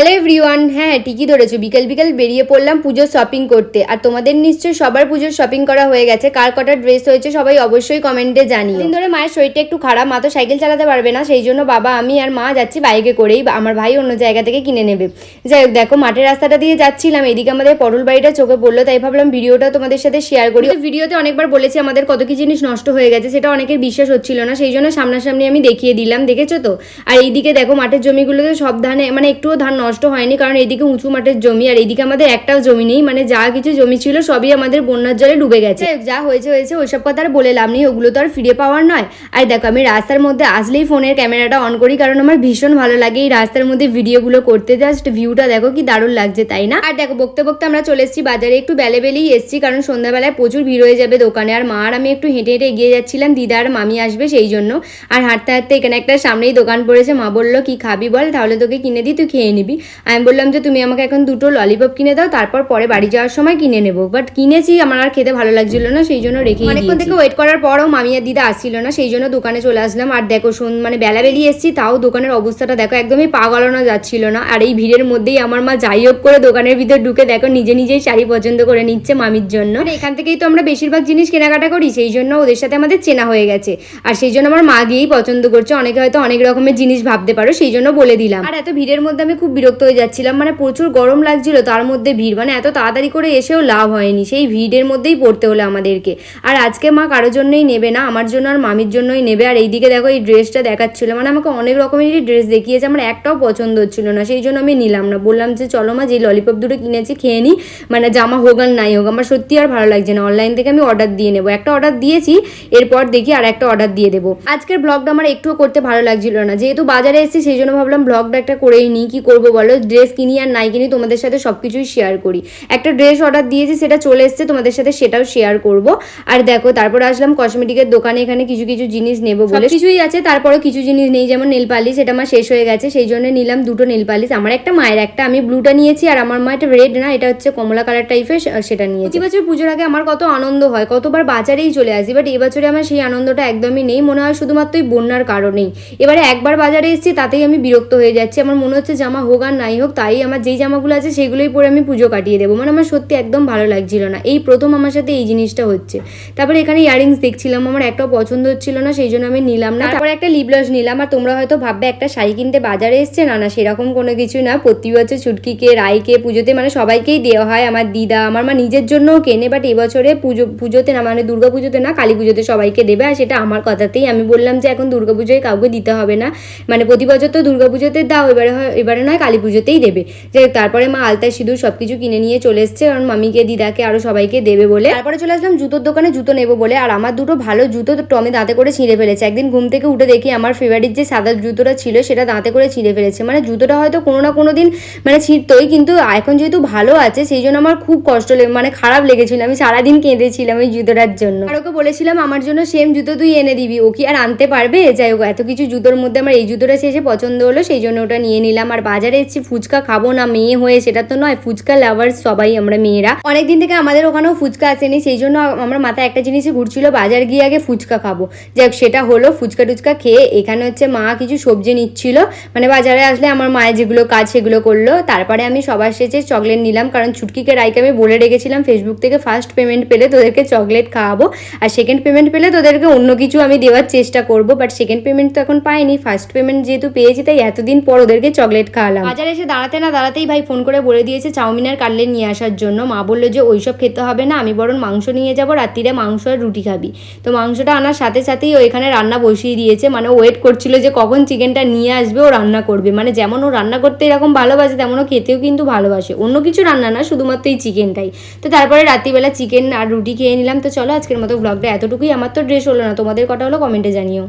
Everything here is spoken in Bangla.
হ্যালো এভরিওয়ান হ্যাঁ ঠিকই ধরেছো। বিকেল বিকেল বেরিয়ে পড়লাম পুজোর শপিং করতে। আর তোমাদের নিশ্চয়ই সবার পুজোর শপিং করা হয়ে গেছে। কার কটা ড্রেস হয়েছে সবাই অবশ্যই কমেন্টে জানি দিন ধরে মায়ের শরীরটা একটু খারাপ, মা তো সাইকেল চালাতে পারবে না, সেই জন্য বাবা, আমি আর মা যাচ্ছি বাইকে করেই আমার ভাই অন্য জায়গা থেকে কিনে নেবে। যাই হোক, দেখো, মাঠের রাস্তাটা দিয়ে যাচ্ছিলাম। এদিকে আমাদের পটল বাড়িটা চোখে পড়ল, তাই ভাবলাম ভিডিওটা তোমাদের সাথে শেয়ার করি। ভিডিওতে অনেকবার বলেছি আমাদের কত কি জিনিস নষ্ট হয়ে গেছে, সেটা অনেকের বিশ্বাস হচ্ছিল না, সেই জন্য সামনাসামনি আমি দেখিয়ে দিলাম, দেখেছ তো? আর এইদিকে দেখো, মাঠের জমিগুলোতে সব ধানে মানে একটুও ধান নষ্ট হয়নি, কারণ এদিকে উঁচু মাঠের জমি আর এইদিকে আমাদের একটাও জমি নেই মানে যা কিছু জমি ছিল সবই আমাদের বন্যার জলে ডুবে গেছে। যা হয়েছে হয়েছে, ওইসব কথা আর বলে লাভ নেই, ওগুলো তো আর ফিরে পাওয়ার নয়। আর দেখো, আমি রাস্তার মধ্যে আসলেই ফোনের ক্যামেরাটা অন করি, কারণ আমার ভীষণ ভালো লাগে এই রাস্তার মধ্যে ভিডিওগুলো করতে। জাস্ট ভিউটা দেখো, কি দারুণ লাগছে, তাই না? আর দেখো, বকতে বকতে আমরা চলে এসেছি বাজারে, একটু বেলে বেলেই এসেছি, কারণ সন্ধ্যাবেলায় প্রচুর ভিড় হয়ে যাবে দোকানে। আর মা আর আমি একটু হেঁটে হেঁটে এগিয়ে যাচ্ছিলাম, দিদা আর মামি আসবে সেই জন্য। আর হাঁটতে হাঁটতে এখানে একটা সামনেই দোকান পড়েছে, মা বলল, কি খাবি বল, তাহলে তোকে কিনে দিই, তুই খেয়ে নিবি। আমি বললাম যে তুমি আমাকে এখন দুটো ললিপপ কিনে দাও তারপর পরে বাড়ি যাওয়ার সময় কিনে নেব। বাট কিনেছি আমার আর খেতে ভালো লাগছিল না সেই জন্য রেখে অনেকক্ষণ থেকে ওয়েট করার পরও মামি আর দিদা আসছিল না সেই জন্য দোকানে চলে আসলাম। আর দেখো শোন মানে বেলা বেরিয়ে এসেছি তাও দোকানের অবস্থাটা দেখো একদমই পা গলানো যাচ্ছিল না। আর এই ভিড়ের মধ্যেই আমার মা যাই হোক করে দোকানের ভিতর ঢুকে দেখো নিজে নিজেই শাড়ি পছন্দ করে নিচ্ছে মামির জন্য। এখান থেকেই তো আমরা বেশিরভাগ জিনিস কেনাকাটা করি সেই জন্য ওদের সাথে আমাদের চেনা হয়ে গেছে। আর সেই জন্য আমার মা গিয়েই পছন্দ করছে অনেকে হয়তো অনেক রকমের জিনিস ভাবতে পারো সেই জন্য বলে দিলাম। আর এত ভিড়ের মধ্যে আমি খুব বিরক্ত হয়ে যাচ্ছিলাম। মানে প্রচুর গরম লাগছিল, তার মধ্যে ভিড়। মানে এত তাড়াতাড়ি করে এসেও লাভ হয়নি। সেই ভিড়ের মধ্যেই পড়তে হলো আমাদেরকে। আর আজকে মা কারোর জন্যই নেবে না, আমার জন্য আর মামির জন্যই নেবে। আর এইদিকে দেখো, এই ড্রেসটা দেখাচ্ছিল। মানে আমাকে অনেক রকমেরই ড্রেস দেখিয়েছে, আমার একটাও পছন্দ হচ্ছিল না। সেই জন্য আমি নিলাম না। বললাম যে, চলো মা, যে ললিপপ দুটো কিনেছি, খেয়ে নিই মানে জামা হোক আর নাই হোক, আমার সত্যি আর ভালো লাগছে না। অনলাইন থেকে আমি অর্ডার দিয়ে নেব। একটা অর্ডার দিয়েছি, এরপর দেখি আর একটা অর্ডার দিয়ে দেবো। আজকের ব্লগটা আমার একটুও করতে ভালো লাগছিল না। যেহেতু বাজারে এসেছি, সেই জন্য ভাবলাম ব্লগটা একটা করেই নিই। কি করব বলো ড্রেস কিনি আর নাই কিনি তোমাদের সাথে সব কিছুই শেয়ার করি। একটা ড্রেস অর্ডার দিয়েছি সেটা চলে এসছে তোমাদের সাথে সেটাও শেয়ার করব। আর দেখো তারপর আসলাম কসমেটিকের দোকানে এখানে কিছু কিছু জিনিস নেব বলে। কিছুই আছে তারপরে কিছু জিনিস নেই যেমন নেল পালিশ এটা আমার শেষ হয়ে গেছে সেই জন্য নিলাম দুটো নেল পালিশ আমার একটা মায়ের একটা আমি ব্লুটা নিয়েছি আর আমার মা এটা রেড না এটা হচ্ছে কমলা কালার টাইপের সেটা নিয়েছি। বছর পুজোর আগে আমার কত আনন্দ হয় কতবার বাজারেই চলে আসি বাট এবছরে আমার সেই আনন্দটা একদমই নেই মনে হয় শুধুমাত্র এই বন্যার কারণেই। এবারে একবার বাজারে এসেছি তাতেই আমি বিরক্ত হয়ে যাচ্ছি আমার মনে হচ্ছে জামা হোক আর নাই হোক, তাই আমার যেই জামাগুলো আছে সেগুলোই পরে আমি পুজো কাটিয়ে দেবো। মানে আমার সত্যি একদম ভালো লাগছিল না। এই প্রথম আমার সাথে এই জিনিসটা হচ্ছে। তারপরে এখানে ইয়ারিংস দেখছিলাম, আমার একটাও পছন্দ হচ্ছিল না, সেই জন্য আমি নিলাম না। তারপরে একটা লিপলস নিলাম, আর তোমরা হয়তো ভাববে, একটা শাড়ি কিনতে বাজারে এসছে? না না, সেরকম কোনো কিছু না। প্রতি বছর ছুটকিকে, রাইকে, পুজোতে মানে সবাইকেই দেওয়া হয়। আমার দিদা, আমার মা নিজের জন্যও কেনে বাট এবছরে পুজো, পুজোতে না মানে দুর্গা পুজোতে না, কালী পুজোতে সবাইকে দেবে। আর সেটা আমার কথাতেই। আমি বললাম যে, এখন দুর্গা পুজোয় কাউকে দিতে হবে না। মানে প্রতি বছর তো দুর্গা পুজোতে দাও, এবারে হয়, এবারে নয় কালী পুজোতেই দেবে। যে তারপরে মা আলতা সিঁদুর সব কিছু কিনে নিয়ে চলে এসছে, কারণ মামিকে, দিদাকে আরও সবাইকে দেবে বলে। তারপরে চলে আসলাম জুতোর দোকানে, জুতো নেব বলে। আর আমার দুটো ভালো জুতো টমে দাঁতে করে ছিঁড়ে ফেলেছে। একদিন ঘুম থেকে উঠে দেখি আমার ফেভারিট যে সাদা জুতোটা ছিল, সেটা দাঁতে করে ছিঁড়ে ফেলেছে। মানে জুতোটা হয়তো কোনো না কোনো দিন মানে ছিঁড়তোই, কিন্তু এখন যেহেতু ভালো আছে, সেই জন্য আমার খুব কষ্ট মানে খারাপ লেগেছিল। আমি সারাদিন কেঁদেছিলাম ওই জুতোটার জন্য। আর ওকে বলেছিলাম, আমার জন্য সেম জুতো তুই এনে দিবি। ও কি আর আনতে পারবে? যাই হোক, এত কিছু জুতোর মধ্যে আমার এই জুতোটা শেষে পছন্দ হলো, সেই জন্য ওটা নিয়ে নিলাম। আর বাজারে এসেছি ফুচকা খাব না, মেয়ে হয়ে সেটা তো নয়, ফুচকা লাভার সবাই আমরা মেয়েরা। অনেকদিন থেকে আমাদের ওখানেও ফুচকা আসেনি, সেই জন্য আমার মাথায় একটা জিনিসই ঘুরছিল, বাজার গিয়ে আগে ফুচকা খাব। যাই হোক সেটা হলো, ফুচকা টুচকা খেয়ে এখানে হচ্ছে মা কিছু সবজি নিচ্ছিল। মানে বাজারে আসলে আমার মায়ের যেগুলো কাজ সেগুলো করল। তারপরে আমি সবার শেষে চকলেট নিলাম, কারণ ছুটকিকে রাইকে আমি বলে রেখেছিলাম ফেসবুক থেকে ফার্স্ট পেমেন্ট পেলে তোদেরকে চকলেট খাওয়াবো, আর সেকেন্ড পেমেন্ট পেলে তোদেরকে অন্য কিছু আমি দেওয়ার চেষ্টা করব বাট সেকেন্ড পেমেন্ট তো এখন পাইনি। ফার্স্ট পেমেন্ট যেহেতু পেয়েছি, তাই এতদিন পর ওদেরকে চকলেট খাওয়ালাম। বাজারে এসে দাঁড়াতে না দাঁড়াতেই ভাই ফোন করে বলে দিয়েছে চাউমিন আর কাটলেট নিয়ে আসার জন্য। মা বলল যে, ওইসব খেতে হবে না, আমি বরং মাংস নিয়ে যাব, রাত্রিরে মাংস আর রুটি খাবি। তো মাংসটা আনার সাথে সাথেই ও এখানে রান্না বসিয়ে দিয়েছে। মানে ওয়েট করছিল যে কখন চিকেনটা নিয়ে আসবে, ও রান্না করবে। মানে যেমন ও রান্না করতে এরকম ভালোবাসে, তেমন ও খেতেও কিন্তু ভালোবাসে। অন্য কিছু রান্না না, শুধুমাত্র এই চিকেনটাই। তো তারপরে রাত্রিবেলা চিকেন আর রুটি খেয়ে নিলাম। তো চলো আজকের মতো ব্লগটা এতটুকুই। আমার তো ড্রেস হলো না, তোমাদের কটা হলো কমেন্টে জানিও।